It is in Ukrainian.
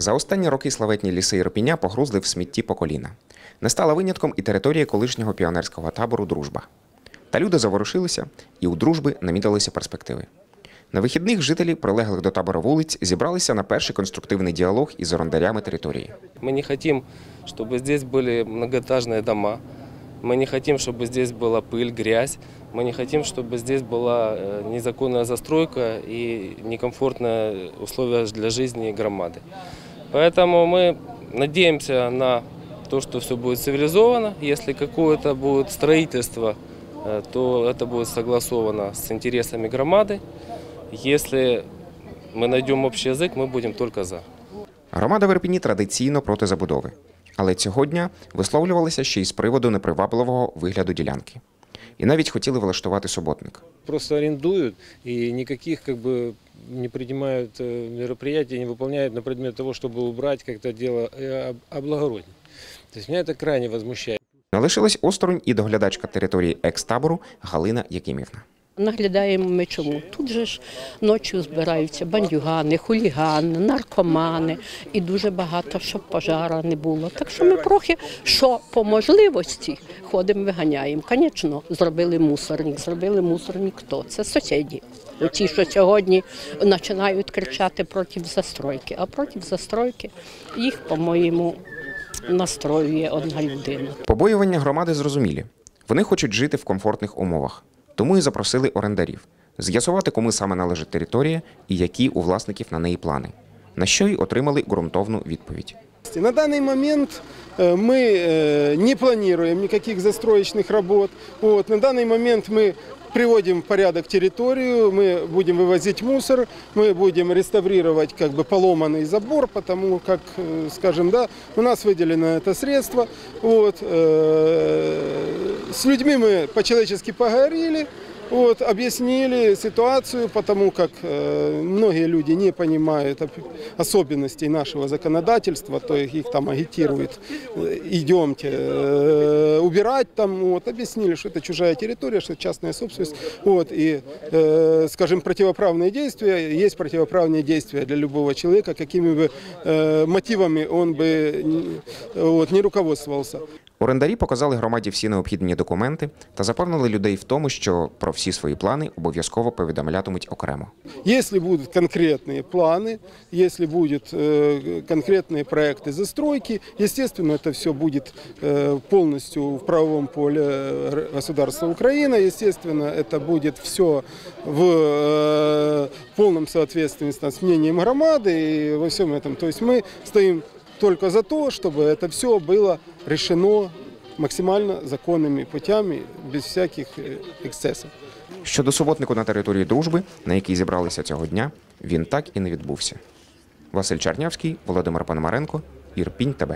За останні роки славетні ліси Ірпіня погрузли в смітті по коліна. Не стала винятком і територія колишнього піонерського табору Дружба. Та люди заворушилися, і у дружби намітилися перспективи. На вихідних жителі прилеглих до табору вулиць зібралися на перший конструктивний діалог із орендарями території. Мы не хотим, чтобы здесь были многоэтажные дома. Мы не хотим, чтобы здесь была пыль, грязь. Мы не хотим, чтобы здесь была э, незаконная застройка и некомфортные условия для жизни громады. Поэтому мы надеемся на то, что все будет цивилизовано. Если какое-то будет строительство, э, то это будет согласовано с интересами громады. Если мы найдем общий язык, мы будем только за. Громада в Ірпіні традиційно проти забудови. Але цього дня висловлювалися ще й з приводу непривабливого вигляду ділянки. І навіть хотіли влаштувати суботник. просто арендуют и никаких как бы не принимают э, мероприятий, не выполняют на предмет того, чтобы убрать как-то дело э, об- облагородить. То есть меня это крайне возмущает. Не лишилась осторонь і доглядачка території екс-табору Галина Якимівна. Наглядаємо ми чому. Тут же ж ночі збираються бандюгани, хулігани, наркомани і дуже багато, щоб пожара не було. Так що ми трохи, що по можливості, ходимо, виганяємо. Звісно, зробили мусорник. Зробили мусорник хто? Це сусіді. Ті, що сьогодні починають кричати проти застройки, а проти застройки їх, по-моєму, настроює одна людина. Побоювання громади зрозумілі. Вони хочуть жити в комфортних умовах, тому і запросили орендарів з'ясувати, кому саме належить територія і які у власників на неї плани. На що й отримали ґрунтовну відповідь. На данный момент э, мы э, не планируем никаких застроечных работ. Вот. На данный момент мы Приводим в порядок территорию, мы будем вывозить мусор, мы будем реставрировать как бы поломанный забор, потому как, э, скажем, да, у нас выделено это средство. Вот. э, С людьми мы по-человечески поговорили, вот, объяснили ситуацию, потому как э, многие люди не понимают оп- особенностей нашего законодательства, то есть их там агитируют, э, идемте э, убирать там, вот, объяснили, что это чужая территория, что это частная собственность, вот, и, э, скажем, противоправные действия, есть противоправные действия для любого человека, какими бы э, мотивами он бы н- вот, не руководствовался. Орендарі показали громаді всі необхідні документи та запевнили людей в тому, що про всі свої плани обов'язково повідомлятимуть окремо. Если будут конкретные планы, если будут э, конкретные проекты застройки, естественно, это все будет э, полностью в правовом поле э, государства Украина. Естественно, это будет все в э, полном соответствии с мнением громады и во всем этом. То есть мы стоим только за то, чтобы это все было решено максимально законными путями, без всяких э, эксцессов. Щодо суботнику на території дружби, на якій зібралися цього дня, він так і не відбувся. Василь Чарнявський, Володимир Пономаренко, Ірпінь ТБ.